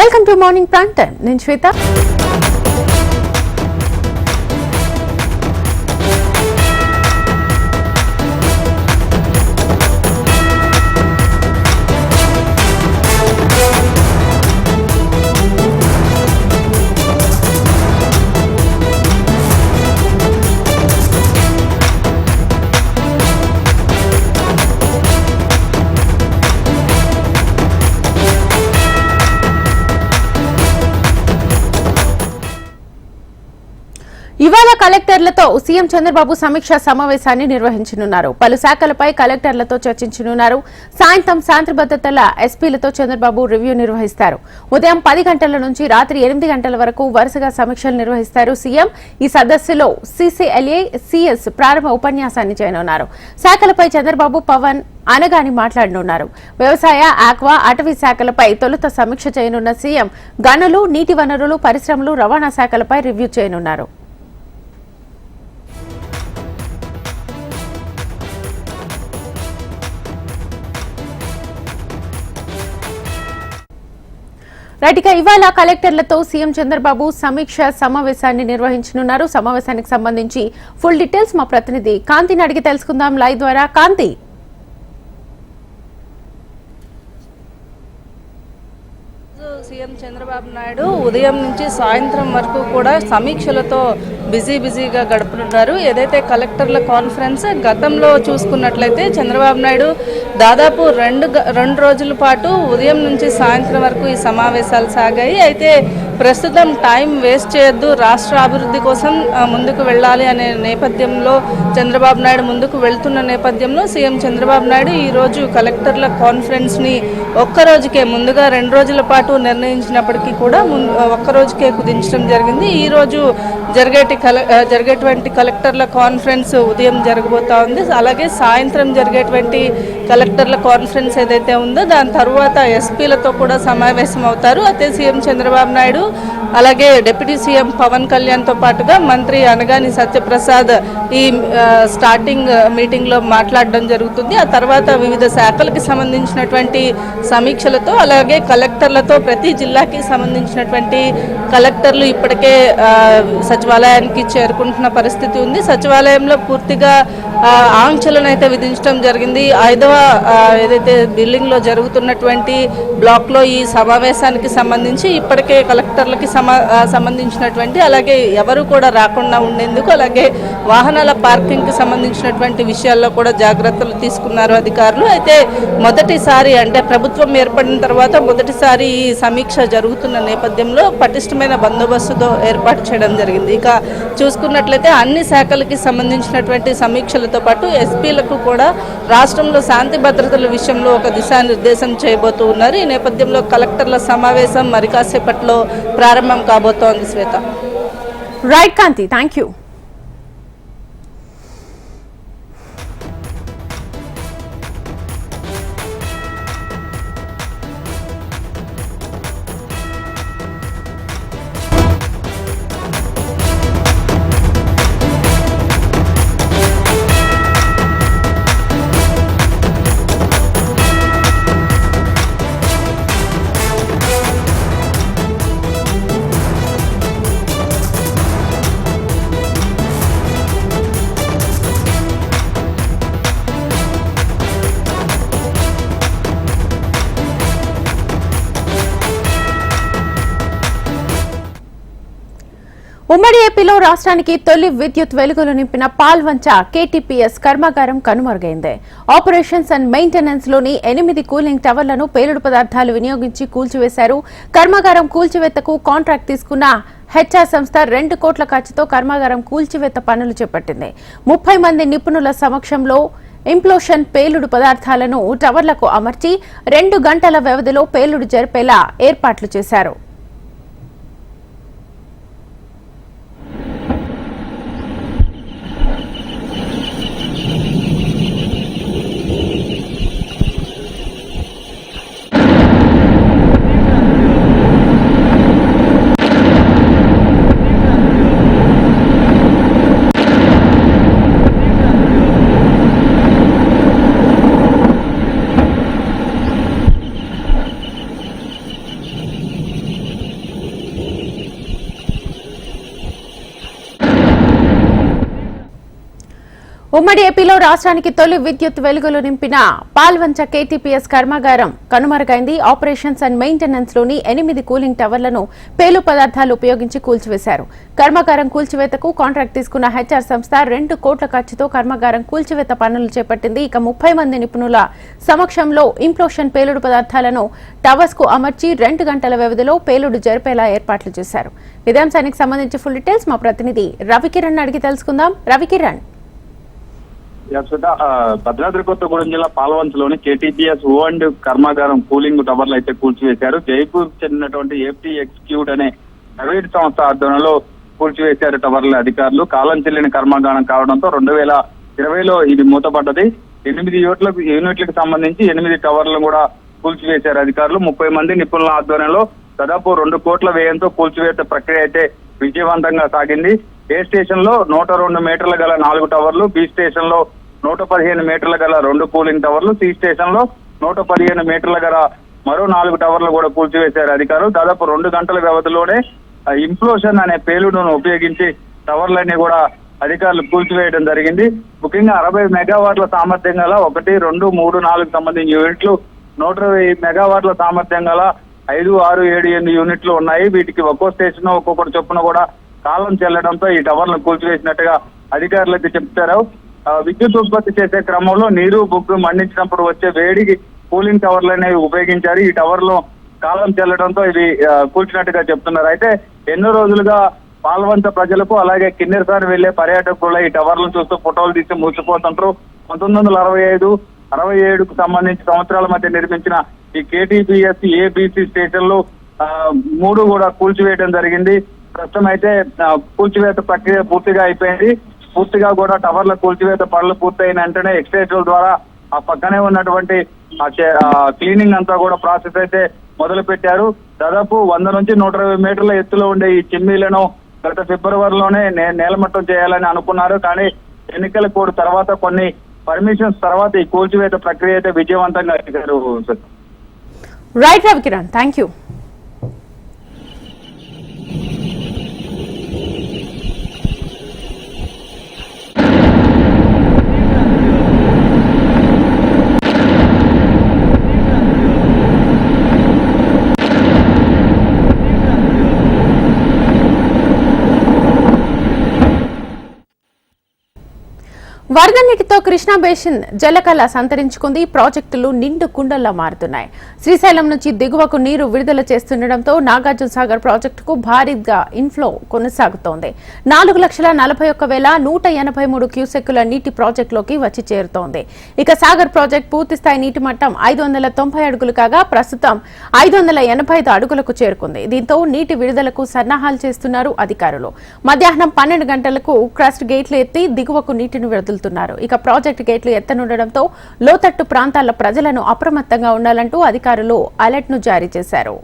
Welcome to morning prank time నేను శ్వేత. ఇవాళ కలెక్టర్లతో సీఎం చంద్రబాబు సమీక్షా సమావేశాన్ని నిర్వహించనున్నారు. పలు శాఖలపై కలెక్టర్లతో చర్చించనున్నారు. సాయంత్రం శాంతి భద్రతల ఎస్పీలతో చంద్రబాబు రివ్యూ నిర్వహిస్తారు. ఉదయం పది గంటల నుంచి రాత్రి ఎనిమిది గంటల వరకు వరుసగా సమీక్షలు నిర్వహిస్తారు సీఎం. ఈ సదస్సులో సీసీఎల్ఏ సీఎస్ ప్రారంభ ఉపన్యాసాన్ని చేయనున్నారు. శాఖలపై చంద్రబాబు పవన్ అనగాని మాట్లాడనున్నారు. వ్యవసాయ ఆక్వా అటవీ శాఖలపై తొలుత సమీక్ష చేయనున్న సీఎం గనులు నీటి వనరులు పరిశ్రమలు రవాణా శాఖలపై రివ్యూ చేయనున్నారు. రైట్ ఇక ఇవాళ కలెక్టర్లతో సీఎం చంద్రబాబు సమీక్ష సమావేశాన్ని నిర్వహించనున్నారు. సమావేశానికి సంబంధించి ఫుల్ డీటెయిల్స్ మా ప్రతినిధి కాంతిని అడిగి తెలుసుకుందాం. లైవ్ ద్వారా కాంతి. సీఎం చంద్రబాబు నాయుడు ఉదయం నుంచి సాయంత్రం వరకు కూడా సమీక్షలతో బిజీ బిజీగా గడుపుతున్నారు. ఏదైతే కలెక్టర్ల కాన్ఫరెన్స్ గతంలో చూసుకున్నట్లయితే చంద్రబాబు నాయుడు దాదాపు రెండు గ- రెండు రోజుల పాటు ఉదయం నుంచి సాయంత్రం వరకు ఈ సమావేశాలు సాగాయి. అయితే ప్రస్తుతం టైం వేస్ట్ చేయొద్దు. రాష్ట్ర అభివృద్ధి కోసం ముందుకు వెళ్ళాలి అనే నేపథ్యంలో చంద్రబాబు నాయుడు ముందుకు వెళ్తున్న నేపథ్యంలో సీఎం చంద్రబాబు నాయుడు ఈరోజు కలెక్టర్ల కాన్ఫరెన్స్ని ఒక్క రోజుకే ముందుగా రెండు రోజుల పాటు నిర్ణయించినప్పటికీ కూడా ముం- ఒక్క రోజుకే కుదించడం జరిగింది. ఈరోజు జరిగేటి కల జరిగేటువంటి కలెక్టర్ల కాన్ఫరెన్స్ ఉదయం జరగబోతా ఉంది. అలాగే సాయంత్రం జరిగేటువంటి కలెక్టర్ల కాన్ఫరెన్స్ ఏదైతే ఉందో దాని తర్వాత ఎస్పీలతో కూడా సమావేశం అవుతారు. అయితే సీఎం చంద్రబాబు నాయుడు అలాగే డిప్యూటీ సీఎం పవన్ కళ్యాణ్తో పాటుగా మంత్రి అనగాని సత్యప్రసాద్ ఈ స్టార్టింగ్ మీటింగ్లో మాట్లాడడం జరుగుతుంది. ఆ తర్వాత వివిధ శాఖలకు సంబంధించినటువంటి సమీక్షలతో అలాగే కలెక్టర్లతో ప్రతి జిల్లాకి సంబంధించినటువంటి కలెక్టర్లు ఇప్పటికే ఆ, సచివాలయానికి చేరుకుంటున్న పరిస్థితి ఉంది. సచివాలయంలో పూర్తిగా ఆంక్షలను అయితే విధించడం జరిగింది. ఐదవ ఏదైతే బిల్డింగ్లో జరుగుతున్నటువంటి బ్లాక్లో ఈ సమావేశానికి సంబంధించి ఇప్పటికే కలెక్టర్లకి సమా సంబంధించినటువంటి అలాగే ఎవరు కూడా రాకుండా ఉండేందుకు అలాగే వాహనాల పార్కింగ్కి సంబంధించినటువంటి విషయాల్లో కూడా జాగ్రత్తలు తీసుకున్నారు అధికారులు. అయితే మొదటిసారి అంటే ప్రభుత్వం ఏర్పడిన తర్వాత మొదటిసారి ఈ సమీక్ష జరుగుతున్న నేపథ్యంలో పటిష్టమైన బందోబస్తుతో ఏర్పాటు చేయడం జరిగింది. ఇక చూసుకున్నట్లయితే అన్ని శాఖలకి సంబంధించినటువంటి సమీక్షలు సమీక్షలతో పాటు ఎస్పీలకు కూడా రాష్ట్రంలో శాంతి భద్రతల విషయంలో ఒక దిశానిర్దేశం చేయబోతూ ఉన్నారు. ఈ నేపథ్యంలో కలెక్టర్ల సమావేశం మరి కాసేపట్లో ప్రారంభం కాబోతోంది Shweta. Right Kanti thank you ఏపీలో రాష్ట్రానికి తొలి విద్యుత్ వెలుగులు నింపిన పాల్వంచ కేటీపీఎస్ కర్మాగారం కనుమరుగైంది. ఆపరేషన్స్ అండ్ మెయింటెనెన్స్లోని ఎనిమిది కూలింగ్ టవర్లను పేలుడు పదార్థాలు వినియోగించి కూల్చివేశారు. కర్మాగారం కూల్చివేతకు కాంట్రాక్ట్ తీసుకున్న హెచ్ఆర్ సంస్థ రెండు కోట్ల ఖర్చుతో కర్మాగారం కూల్చివేత పనులు చేపట్టింది. ముప్పై మంది నిపుణుల సమక్షంలో ఇంప్లోషన్ పేలుడు పదార్థాలను టవర్లకు అమర్చి రెండు గంటల వ్యవధిలో పేలుడు జరిపేలా ఏర్పాట్లు చేశారు. ఉమ్మడి ఏపీలో రాష్ట్రానికి తొలి విద్యుత్ వెలుగులు నింపిన పాల్వంచ కేటీపీఎస్ కర్మాగారం కనుమరుగైంది. ఆపరేషన్స్ అండ్ మెయింటెనెన్స్లోని ఎనిమిది కూలింగ్ టవర్లను పేలు పదార్థాలు ఉపయోగించి కూల్చివేశారు. కర్మాగారం కూల్చివేతకు కాంట్రాక్ట్ తీసుకున్న హెచ్ఆర్ సంస్థ రెండు కోట్ల ఖర్చుతో కర్మాగారం కూల్చివేత పనులు చేపట్టింది. ఇక ముప్పై మంది నిపుణుల సమక్షంలో ఇంప్లోషన్ పేలుడు పదార్థాలను టవర్స్కు అమర్చి రెండు గంటల వ్యవధిలో పేలుడు జరిపేలా ఏర్పాట్లు చేశారు. ఇదే సంబంధించి ఫుల్ డీటెయిల్స్ మా ప్రతినిధి రవికిరణ్ అడిగి తెలుసుకుందాం. రవికిరణ్. భద్రాద్రి కొత్తగూడెం జిల్లా పాల్వంచలోని కేటీపీఎస్ ఓ అండ్ కర్మాగారం కూలింగ్ టవర్లు అయితే కూల్చివేశారు. జైపూర్ చెందినటువంటి ఏపీ ఎక్స్క్యూట్ అనే ప్రైవేట్ సంస్థ ఆధ్వర్యంలో కూల్చివేశారు టవర్ల అధికారులు. కాలం చెల్లిన కర్మాగారం కావడంతో రెండు వేల ఇరవైలో ఇది మూతపడ్డది. ఎనిమిది యూనిట్లకు యూనిట్లకు సంబంధించి ఎనిమిది టవర్లను కూడా కూల్చివేశారు అధికారులు. ముప్పై మంది నిపుణుల ఆధ్వర్యంలో దాదాపు రెండు కోట్ల వ్యయంతో కూల్చివేత ప్రక్రియ అయితే విజయవంతంగా సాగింది. ఏ స్టేషన్లో నూట రెండు మీటర్ల గల నాలుగు టవర్లు బి స్టేషన్లో నూట పదిహేను మీటర్ల గల రెండు కూలింగ్ టవర్లు సి స్టేషన్లో నూట పదిహేను మీటర్ల గల మరో నాలుగు టవర్లు కూడా కూల్చివేశారు అధికారులు. దాదాపు రెండు గంటల వ్యవధిలోనే ఇంప్లోషన్ అనే పేలుడును ఉపయోగించి టవర్లన్నీ కూడా అధికారులు కూల్చివేయడం జరిగింది. ముఖ్యంగా అరవై మెగావాట్ల సామర్థ్యం గల ఒకటి రెండు మూడు నాలుగు సంబంధించిన యూనిట్లు నూట ఇరవై మెగావాట్ల సామర్థ్యం గల ఐదు ఆరు ఏడు ఎనిమిది యూనిట్లు ఉన్నాయి. వీటికి ఒక్కో స్టేషన్ ఒక్కొక్కటి చొప్పున కూడా కాలం చెల్లడంతో ఈ టవర్లను కూల్చివేసినట్టుగా అధికారులు అయితే చెప్తారు. ఆ, విద్యుత్ ఉత్పత్తి చేసే క్రమంలో నీరు బొగ్గు మండించినప్పుడు వచ్చే వేడికి కూలింగ్ టవర్లు అనేవి ఉపయోగించారు. ఈ టవర్లు కాలం చెల్లడంతో ఇవి కూల్చినట్టుగా చెప్తున్నారు. అయితే ఎన్నో రోజులుగా పాల్వంత ప్రజలకు అలాగే కిన్నెరసారి వెళ్ళే పర్యాటకులు ఈ టవర్లను చూస్తూ ఫోటోలు తీసి మూసిపోతుంటారు. పంతొమ్మిది వందల అరవై ఐదు అరవై ఏడుకు సంబంధించి సంవత్సరాల మధ్య నిర్మించిన ఈ కేటీపీఎస్ ఏబీసీ స్టేషన్లు మూడు కూడా కూల్చివేయడం జరిగింది. ప్రస్తుతం అయితే కూల్చివేత ప్రక్రియ పూర్తిగా అయిపోయింది. పూర్తిగా కూడా టవర్ల కూల్చివేత పనులు పూర్తయిన వెంటనే ఎక్స్టేషన్ ద్వారా ఆ పక్కనే ఉన్నటువంటి ఆ క్లీనింగ్ అంతా కూడా ప్రాసెస్ అయితే మొదలు పెట్టారు దాదాపు వంద నుంచి నూట ఇరవై మీటర్ల ఎత్తులో ఉండే ఈ చిమ్మీలను గత ఫిబ్రవరిలోనే నేలమట్టం చేయాలని అనుకున్నారు. కానీ ఎన్నికల కోడ్ తర్వాత కొన్ని పర్మిషన్స్ తర్వాత ఈ కూల్చివేత ప్రక్రియ అయితే విజయవంతంగా జరిగారు రైట్ రవికిరణ్ థ్యాంక్ యూ వరద నీటితో కృష్ణా బేసిన్ జలకళ సంతరించుకుంది. ప్రాజెక్టులు నిండు కుండల్లా మారుతున్నాయి. శ్రీశైలం నుంచి దిగువకు నీరు విడుదల చేస్తుండటంతో నాగార్జున సాగర్ ప్రాజెక్టుకు భారీగా ఇన్ఫ్లో కొనసాగుతోంది. నాలుగు లక్షల నలభై ఒక్క వేల నూట ఎనభై మూడు క్యూసెక్కుల నీటి ప్రాజెక్టులోకి వచ్చి చేరుతోంది. ఇక సాగర్ ప్రాజెక్టు పూర్తిస్థాయి నీటి మట్టం ఐదు వందల తొంభై అడుగులు కాగా ప్రస్తుతం ఐదు వందల ఎనభై ఐదు అడుగులకు చేరుకుంది. దీంతో నీటి విడుదలకు సన్నాహాలు చేస్తున్నారు అధికారులు. మధ్యాహ్నం పన్నెండు గంటలకు క్రస్ట్ గేట్లు ఎత్తి దిగువకు నీటిని వెళ్తున్నారు. ఇక ప్రాజెక్టు గేట్లు ఎత్తనుండడంతో లోతట్టు ప్రాంతాల ప్రజలను అప్రమత్తంగా ఉండాలంటూ అధికారులు అలర్ట్ను జారీ చేశారు.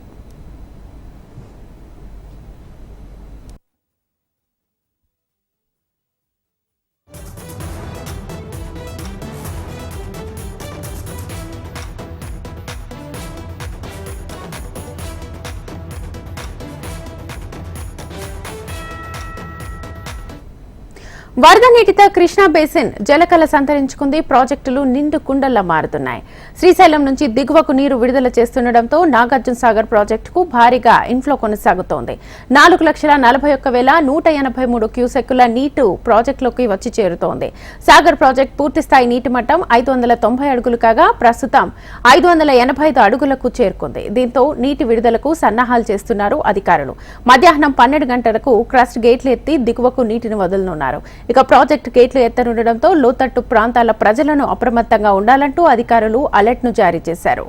వరద నీటితో కృష్ణా బేసిన్ జలకళ సంతరించుకుంది. ప్రాజెక్టులు నిండు కుండల్లా మారుతున్నాయి. శ్రీశైలం నుంచి దిగువకు నీరు విడుదల చేస్తుండటంతో నాగార్జున సాగర్ ప్రాజెక్టుకు భారీగా ఇన్ఫ్లో కొనసాగుతోంది. నాలుగు లక్షల నలభై ఒక్క వేల నూట ఎనభై మూడు క్యూసెక్కుల నీటు ప్రాజెక్టులోకి వచ్చి చేరుతోంది. సాగర్ ప్రాజెక్టు పూర్తిస్థాయి నీటి మట్టం ఐదు వందల తొంభై అడుగులు కాగా ప్రస్తుతం ఐదు వందల ఎనభై ఐదు అడుగులకు చేరుకుంది. దీంతో నీటి విడుదలకు సన్నాహాలు చేస్తున్నారు అధికారులు. మధ్యాహ్నం పన్నెండు గంటలకు క్రస్ట్ గేట్లు ఎత్తి దిగువకు నీటిని వదులుతున్నారు ఇక ప్రాజెక్టు గేట్లు ఎత్తనుండడంతో లోతట్టు ప్రాంతాల ప్రజలను అప్రమత్తంగా ఉండాలంటూ అధికారులు అలర్ట్ను జారీ చేశారు.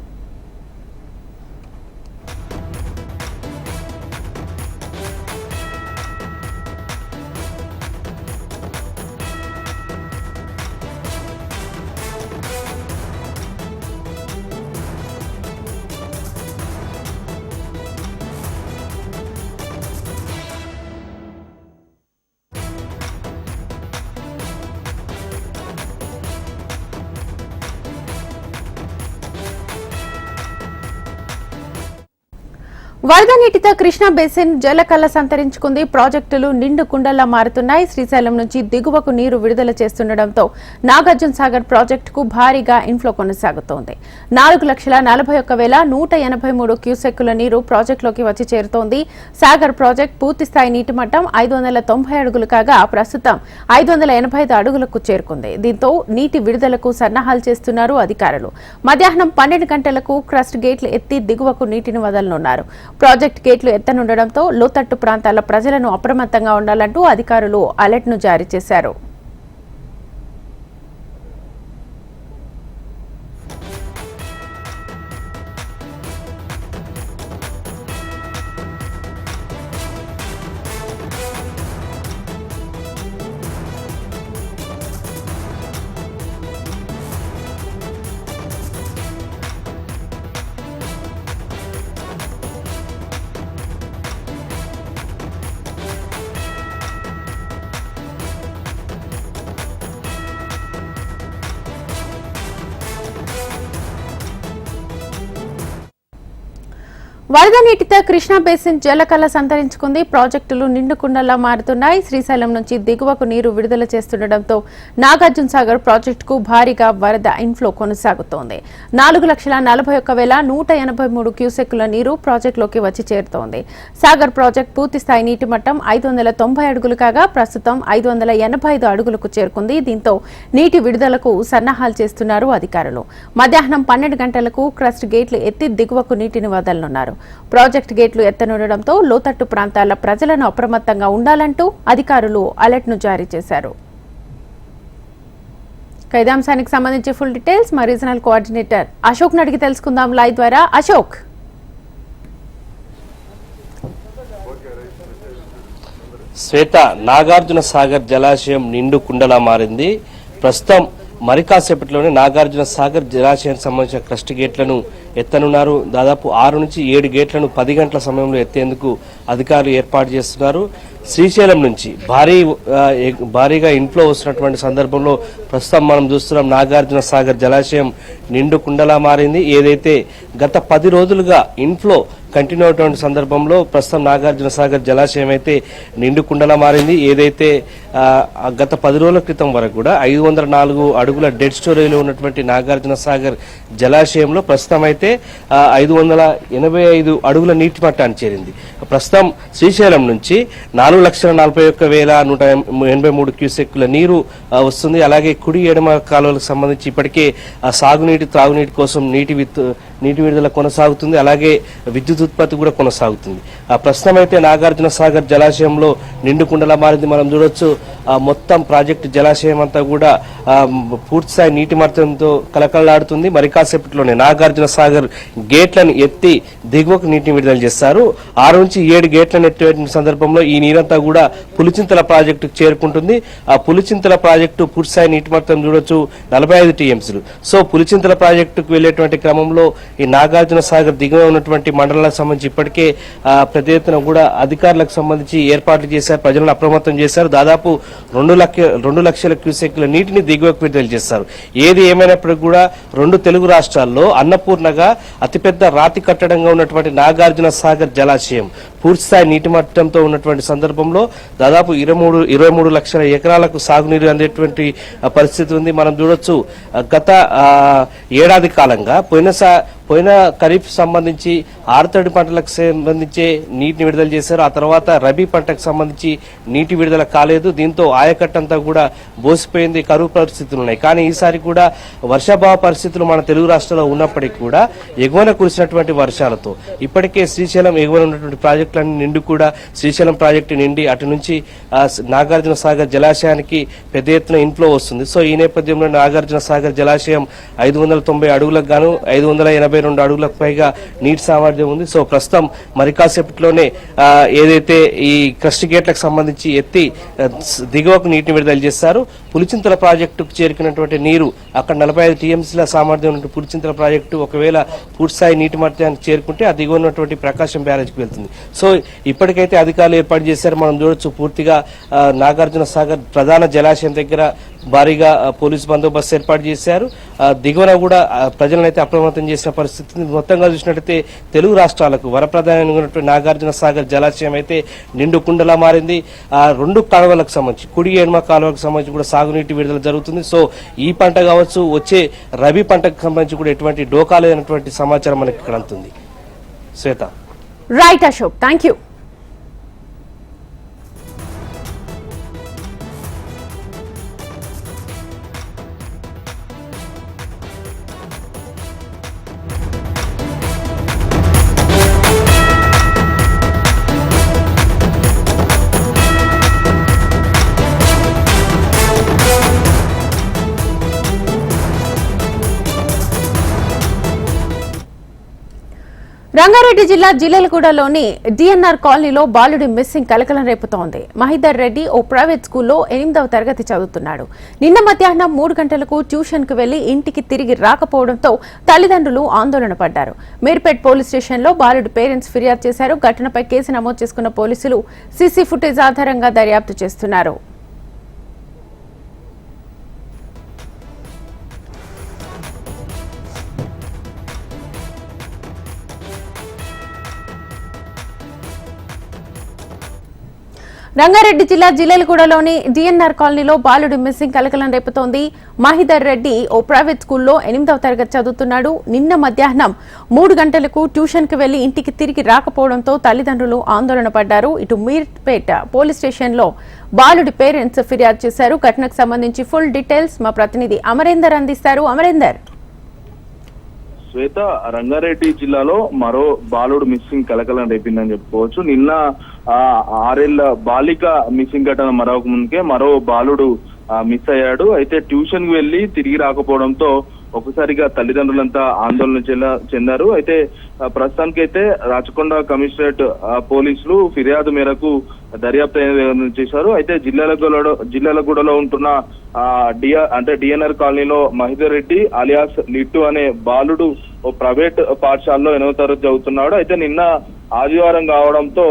వరద నీటితో కృష్ణా బేసిన్ జలకల్ల సంతరించుకుంది ప్రాజెక్టులు నిండు కుండల్లా మారుతున్నాయి. శ్రీశైలం నుంచి దిగువకు నీరు విడుదల చేస్తుండటంతో నాగార్జున సాగర్ ప్రాజెక్టుకు భారీగా ఇన్ఫ్లో కొనసాగుతోంది. నాలుగు లక్షల నలభై ఒక్క వేల నూట ఎనభై మూడు క్యూసెక్కుల నీరు ప్రాజెక్టులోకి వచ్చి చేరుతోంది. సాగర్ ప్రాజెక్ట్ పూర్తిస్థాయి నీటి మట్టం ఐదు వందల తొంభై అడుగులు కాగా ప్రస్తుతం ఐదు వందల ఎనభై ఐదు అడుగులకు చేరుకుంది. దీంతో నీటి విడుదలకు సన్నాహాలు చేస్తున్నారు అధికారులు. మధ్యాహ్నం పన్నెండు గంటలకు క్రస్ట్ గేట్లు ఎత్తి దిగువకు నీటిని వదలనున్నారు. ప్రాజెక్ట్ గేట్లు ఎత్తనుండడంతో లోతట్టు ప్రాంతాల ప్రజలను అప్రమత్తంగా ఉండాలంటూ అధికారులు అలర్ట్ను జారీ చేశారు. వరద నీటితో కృష్ణా బేసిన్ జలకళ సంతరించుకుంది. ప్రాజెక్టులు నిండుకుండలా మారుతున్నాయి. శ్రీశైలం నుంచి దిగువకు నీరు విడుదల చేస్తుండటంతో నాగార్జున సాగర్ ప్రాజెక్టుకు భారీగా వరద ఇన్ఫ్లో కొనసాగుతోంది. నాలుగు లక్షల నలభై ఒక్క వేల నూట ఎనభై మూడు క్యూసెక్కుల నీరు ప్రాజెక్టులోకి వచ్చి చేరుతోంది. సాగర్ ప్రాజెక్టు పూర్తిస్థాయి నీటి మట్టం ఐదు వందల తొంభై అడుగులు కాగా ప్రస్తుతం ఐదు వందల ఎనభై ఐదు అడుగులకు చేరుకుంది. దీంతో నీటి విడుదలకు సన్నాహాలు చేస్తున్నారు అధికారులు. మధ్యాహ్నం పన్నెండు గంటలకు క్రస్ట్ గేట్లు ఎత్తి దిగువకు నీటిని వదలనున్నారు. ప్రాజెక్ట్ గేట్లు ఎత్తనుండడంతో లోతట్టు ప్రాంతాల ప్రజలను అప్రమత్తంగా ఉండాలంటూ అధికారులు అలర్ట్ను జారీ చేశారు. కైదాంశానికి సంబంధించి ఫుల్ డీటెయిల్స్ మా రీజనల్ కోఆర్డినేటర్ అశోక్ అడిగి తెలుసుకుందాం లైవ్ ద్వారా. అశోక్. శ్వేత నాగార్జున సాగర్ జలాశయం నిండు కుండలా మారింది. ప్రస్తుతం మరి కాసేపట్లోనే నాగార్జున సాగర్ జలాశయానికి సంబంధించిన క్రస్ట్ గేట్లను ఎత్తనున్నారు. దాదాపు ఆరు నుంచి ఏడు గేట్లను పది గంటల సమయంలో ఎత్తేందుకు అధికారులు ఏర్పాటు చేస్తున్నారు. శ్రీశైలం నుంచి భారీ భారీగా ఇంట్లో వస్తున్నటువంటి సందర్భంలో ప్రస్తుతం మనం చూస్తున్నాం నాగార్జున సాగర్ జలాశయం నిండు కుండలా మారింది. ఏదైతే గత పది రోజులుగా ఇన్ఫ్లో కంటిన్యూ అవుతున్న సందర్భంలో ప్రస్తుతం నాగార్జున సాగర్ జలాశయం అయితే నిండు కుండలా మారింది. ఏదైతే గత పది రోజుల క్రితం వరకు కూడా ఐదు వందల నాలుగు అడుగుల డెడ్ స్టోరేజ్లో ఉన్నటువంటి నాగార్జున సాగర్ జలాశయంలో ప్రస్తుతం అయితే ఐదు వందల ఎనభై ఐదు అడుగుల నీటి మట్టాన్ని చేరింది. ప్రస్తుతం శ్రీశైలం నుంచి నాలుగు లక్షల నలభై ఒక్క వేల నూట ఎనభై మూడు క్యూసెక్కుల నీరు వస్తుంది. అలాగే కుడి ఎడమ కాలువలకు సంబంధించి ఇప్పటికే ఆ సాగునీటి త్రాగునీటి కోసం నీటి విత్ నీటి విడుదల కొనసాగుతుంది అలాగే విద్యుత్ ఉత్పత్తి కూడా కొనసాగుతుంది. ఆ ప్రస్తుతం అయితే నాగార్జున సాగర్ జలాశయంలో నిండుకుండలా మారింది. మనం చూడొచ్చు ఆ మొత్తం ప్రాజెక్టు జలాశయం అంతా కూడా పూర్తిస్థాయి నీటి మట్టంతో కలకలలాడుతుంది మరి కాసేపట్లోనే నాగార్జున సాగర్ గేట్లను ఎత్తి దిగువకు నీటిని విడుదల చేస్తారు. ఆరు నుంచి ఏడు గేట్లను ఎత్తివేసిన సందర్భంలో ఈ నీరంతా కూడా పులిచింతల ప్రాజెక్టుకు చేరుకుంటుంది. ఆ పులిచింతల ప్రాజెక్టు పూర్తిస్థాయి నీటి మట్టం చూడొచ్చు నలభై ఐదు టీఎంసీలు. సో పులిచింతల ప్రాజెక్టుకు వెళ్ళేటువంటి క్రమంలో ఈ నాగార్జున సాగర్ దిగువ ఉన్నటువంటి మండలాలకు సంబంధించి ఇప్పటికే పెద్ద ఎత్తున కూడా అధికారులకు సంబంధించి ఏర్పాట్లు చేశారు ప్రజలను అప్రమత్తం చేశారు. దాదాపు రెండు లక్ష రెండు లక్షల క్యూసెక్ల నీటిని దిగువకు విడుదల చేస్తారు ఏది ఏమైనప్పటికీ కూడా రెండు తెలుగు రాష్ట్రాల్లో అన్నపూర్ణగా అతిపెద్ద రాతి కట్టడంగా ఉన్నటువంటి నాగార్జున సాగర్ జలాశయం పూర్తిస్థాయి నీటి మట్టంతో ఉన్నటువంటి సందర్భంలో దాదాపు ఇరవై మూడు ఇరవై మూడు లక్షల ఎకరాలకు సాగునీరు అందేటువంటి పరిస్థితి ఉంది. మనం చూడొచ్చు గత ఏడాది కాలంగా పోయిన పోయిన ఖరీఫ్ సంబంధించి ఆరుతడి పంటలకు సంబంధించి నీటిని విడుదల చేశారు. ఆ తర్వాత రబీ పంటకు సంబంధించి నీటి విడుదల కాలేదు. దీంతో ఆయకట్టంతా కూడా బోసిపోయింది. కరువు పరిస్థితులు ఉన్నాయి. కానీ ఈసారి కూడా వర్షాభావ పరిస్థితులు మన తెలుగు రాష్ట్రంలో ఉన్నప్పటికీ కూడా ఎగువన కురిసినటువంటి వర్షాలతో ఇప్పటికే శ్రీశైలం ఎగువన ఉన్నటువంటి ప్రాజెక్టులన్నీ నిండి కూడా శ్రీశైలం ప్రాజెక్టు నిండి అటు నుంచి నాగార్జున సాగర్ జలాశయానికి పెద్ద ఎత్తున ఇన్ఫ్లో వస్తుంది. సో ఈ నేపథ్యంలో నాగార్జున సాగర్ జలాశయం ఐదు వందల తొంభై అడుగులకు గాను ఐదు వందల ఎనభై రెండు అడుగులకు పైగా నీటి సామర్థ్యం ఉంది. సో ప్రస్తుతం మరి కాసేపట్లోనే ఏదైతే ఈ క్రస్ట్ గేట్లకు సంబంధించి ఎత్తి దిగువకు నీటిని విడుదల చేస్తారు పులిచింతల ప్రాజెక్టుకు చేరుకున్నటువంటి నీరు అక్కడ నలభై ఐదు టీఎంసీల సామర్థ్యం ఉన్నటువంటి పులిచింతల ప్రాజెక్టు ఒకవేళ పూర్తిస్థాయి నీటి మట్టానికి చేరుకుంటే ఆ దిగువ ఉన్నటువంటి ప్రకాశం బ్యారేజ్కి వెళ్తుంది. సో ఇప్పటికైతే అధికారులు ఏర్పాటు చేశారు. మనం చూడొచ్చు పూర్తిగా నాగార్జున సాగర్ ప్రధాన జలాశయం దగ్గర భారీగా పోలీస్ బందోబస్తు ఏర్పాటు చేశారు. దిగువన కూడా ప్రజలనైతే అప్రమత్తం చేసిన పరిస్థితి మొత్తంగా చూసినట్టయితే తెలుగు రాష్ట్రాలకు వరప్రధానంగా ఉన్నటువంటి నాగార్జున సాగర్ జలాశయం అయితే నిండు కుండలా మారింది. ఆ రెండు కాలువలకు సంబంధించి కుడి ఎడమ కాలువలకు సంబంధించి కూడా సాగునీటి విడుదల జరుగుతుంది. సో ఈ పంట కావచ్చు వచ్చే రబీ పంటకు సంబంధించి కూడా ఎటువంటి డోకా సమాచారం మనకి ఇక్కడ అందుతుంది. Shweta. Right Ashok thank you జిల్లా జిల్లెలగూడలోని డిఎన్ఆర్ కాలనీలో బాలుడి మిస్సింగ్ కలకలం రేపుతోంది. మహిదర్ రెడ్డి ఓ ప్రైవేట్ స్కూల్లో ఎనిమిదవ తరగతి చదువుతున్నాడు. నిన్న మధ్యాహ్నం మూడు గంటలకు ట్యూషన్కు వెళ్ళి ఇంటికి తిరిగి రాకపోవడంతో తల్లిదండ్రులు ఆందోళన పడ్డారు. మీర్పేట్ పోలీస్ స్టేషన్లో బాలుడి పేరెంట్స్ ఫిర్యాదు చేశారు. ఘటనపై కేసు నమోదు చేసుకున్న పోలీసులు సీసీ ఫుటేజ్ ఆధారంగా దర్యాప్తు చేస్తున్నారు. రంగారెడ్డి జిల్లా జిల్లెలగూడలోని డిఎన్ఆర్ కాలనీలో బాలుడి మిస్సింగ్ కలకలం రేపుతోంది. మాహిదర్ రెడ్డి ఓ ప్రైవేట్ స్కూల్లో ఎనిమిదవ తరగతి చదువుతున్నాడు. నిన్న మధ్యాహ్నం మూడు గంటలకు ట్యూషన్కి వెళ్ళి ఇంటికి తిరిగి రాకపోవడంతో తల్లిదండ్రులు ఆందోళన పడ్డారు. ఇటు మీర్పేట పోలీస్ స్టేషన్లో బాలుడి పేరెంట్స్ ఫిర్యాదు చేశారు. ఘటనకు సంబంధించి ఫుల్ డీటెయిల్స్ మా ప్రతినిధి అమరేందర్ అందిస్తారు. అమరేందర్. శ్వేత రంగారెడ్డి జిల్లాలో మరో బాలుడు మిస్సింగ్ కలకలం రేపిందని చెప్పుకోవచ్చు. నిన్న ఆ, ఆరేళ్ళ బాలిక మిస్సింగ్ ఘటన మరొక ముందుకే మరో బాలుడు మిస్ అయ్యాడు. అయితే ట్యూషన్కి వెళ్ళి తిరిగి రాకపోవడంతో ఒకసారిగా తల్లిదండ్రులంతా ఆందోళన చెందారు. అయితే ప్రస్తుతానికి ప్రస్తుతానికైతే రాచకొండ కమిషనరేట్ పోలీసులు ఫిర్యాదు మేరకు దర్యాప్తు చేశారు. అయితే జిల్లాలగూడలో జిల్లాలగూడలో ఉంటున్న డిఆర్ అంటే డిఎన్ఆర్ కాలనీలో మహిదర్ రెడ్డి అలియాస్ లిట్టు అనే బాలుడు ఓ ప్రైవేట్ పాఠశాలలో ఎనవ తరగతి చదువుతున్నాడు. అయితే నిన్న ఆదివారం కావడంతో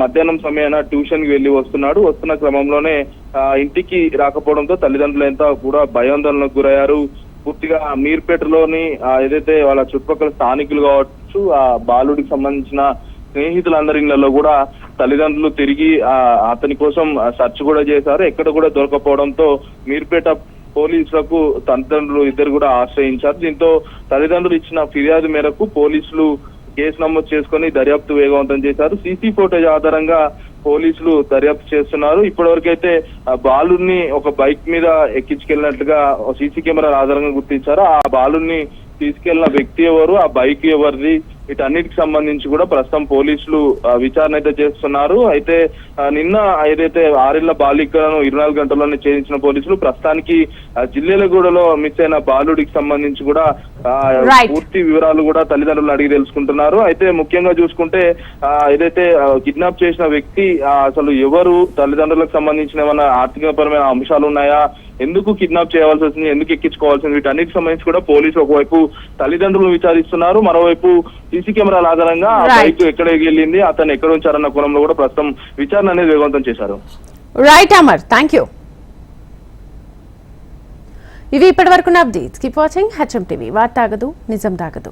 మధ్యాహ్నం సమయాన ట్యూషన్కి వెళ్ళి వస్తున్నాడు. వస్తున్న క్రమంలోనే ఇంటికి రాకపోవడంతో తల్లిదండ్రులంతా కూడా భయాందోళనకు గురయ్యారు. పూర్తిగా మీర్పేటలోని ఏదైతే వాళ్ళ చుట్టుపక్కల స్థానికులు కావచ్చు ఆ బాలుడికి సంబంధించిన స్నేహితులందరి ఇళ్ళలో కూడా తల్లిదండ్రులు తిరిగి ఆ, అతని కోసం సెర్చ్ కూడా చేశారు. ఎక్కడ కూడా దొరకపోవడంతో మీర్పేట పోలీసులకు తల్లిదండ్రులు ఇద్దరు కూడా ఆశ్రయించారు. దీంతో తల్లిదండ్రులు ఇచ్చిన ఫిర్యాదు మేరకు పోలీసులు కేసు నమోదు చేసుకొని దర్యాప్తు వేగవంతం చేశారు. సీసీ ఫోటేజ్ ఆధారంగా పోలీసులు దర్యాప్తు చేస్తున్నారు. ఇప్పటివరకైతే ఆ బాలుని ఒక బైక్ మీద ఎక్కించుకెళ్ళినట్టుగా సీసీ కెమెరా ఆధారంగా గుర్తించారు. ఆ బాలుని తీసుకెళ్ళిన వ్యక్తి ఎవరు? ఆ బైక్ ఎవరిది? వీటన్నిటికి సంబంధించి కూడా ప్రస్తుతం పోలీసులు విచారణ అయితే చేస్తున్నారు. అయితే నిన్న ఏదైతే ఆరేళ్ళ బాలికలను ఇరవై నాలుగు గంటల్లోనే ఛేదించిన పోలీసులు ప్రస్తుతానికి జిల్లెలగూడలో మిస్ అయిన బాలుడికి సంబంధించి కూడా. పూర్తి వివరాలు కూడా తల్లిదండ్రులు అడిగి తెలుసుకుంటున్నారు. అయితే ముఖ్యంగా చూసుకుంటే ఏదైతే కిడ్నాప్ చేసిన వ్యక్తి అసలు ఎవరు తల్లిదండ్రులకు సంబంధించిన ఏమైనా ఆర్థికపరమైన అంశాలు ఉన్నాయా? ఎందుకు కిడ్నాప్ చేయవలసి వచ్చింది ఎందుకు ఎక్కించుకోవాల్సింది వీటన్నిటికి సంబంధించి కూడా పోలీసులు ఒకవైపు తల్లిదండ్రులు విచారిస్తున్నారు మరోవైపు సీసీ కెమెరాల ఆధారంగా ఆ. బైక్ ఎక్కడ వెళ్ళింది అతను ఎక్కడ ఉంచారన్న కోణంలో కూడా ప్రస్తుతం విచారణ అనేది వేగవంతం చేశారు. రైట్ అమర్ థ్యాంక్ యూ ఇవి ఇప్పటి వరకు updates keep watching HM TV వార్తాగదు నిజం దాగదు